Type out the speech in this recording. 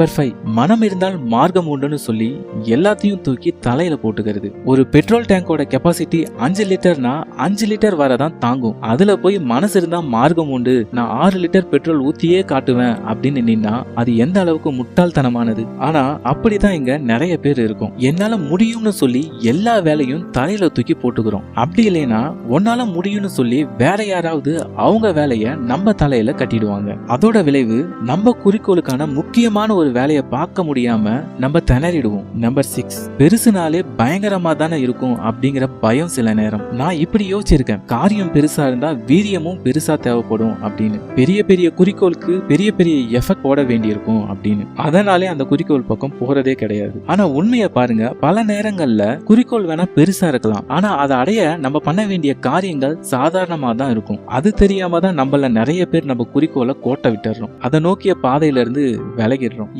Number five மனம் இருந்தால் மார்க்கம் உண்டுன்னு சொல்லி எல்லாத்தையும் தூக்கி தலையில போட்டுக்கிறது. ஒரு பெட்ரோல் டேங்கோட கெப்பாசிட்டி அஞ்சு லிட்டர்னா அஞ்சு லிட்டர் வரதான் தாங்கும். அதுல போய் மனசு இருந்தா மார்க்கம் உண்டு. நான் ஆறு லிட்டர் பெட்ரோல் ஊத்தியே காட்டுவேன் அப்படின்னு நின்னா அது எந்த அளவுக்கு முட்டாள்தனமானது? ஆனா அப்படிதான் இங்க நிறைய பேர் இருக்கும். என்னால முடியும்னு சொல்லி எல்லா வேலையும் தலையில தூக்கி போட்டுக்கிறோம். அப்படி இல்லைன்னா உன்னால முடியும்னு சொல்லி வேற யாராவது அவங்க வேலைய நம்ம தலையில கட்டிடுவாங்க. அதோட விளைவு நம்ம குறிக்கோளுக்கான முக்கியமான ஒரு ஒரு வேலையை பார்க்க முடியாம நம்ம திணறிடுவோம். நம்பர் சிக்ஸ் பெருசுனாலே பயங்கரமா தானே இருக்கும் அப்படிங்கிற பயம் சில நேரம். நான் இப்படி யோசிச்சிருக்கேன். காரியம் பெருசா இருந்தா வீரியமும் பெருசா தேவைப்படும் அப்படின்னு. பெரிய பெரிய குறிக்கோளுக்கு பெரிய பெரிய எஃபெக்ட் போட வேண்டியிருக்கும் அப்படின்னு. அதனாலே அந்த குறிக்கோள் பக்கம் போறதே கிடையாது. ஆனா உண்மையை பாருங்க. பல நேரங்கள்ல குறிக்கோள் வேணா பெருசா இருக்கலாம். ஆனா அதை அடைய நம்ம பண்ண வேண்டிய காரியங்கள் சாதாரணமா தான் இருக்கும். அது தெரியாம தான் நம்மள நிறைய பேர் நம்ம குறிக்கோளை கோட்டை விட்டுறோம். அதை நோக்கிய பாதையில இருந்து விலகிடுறோம்.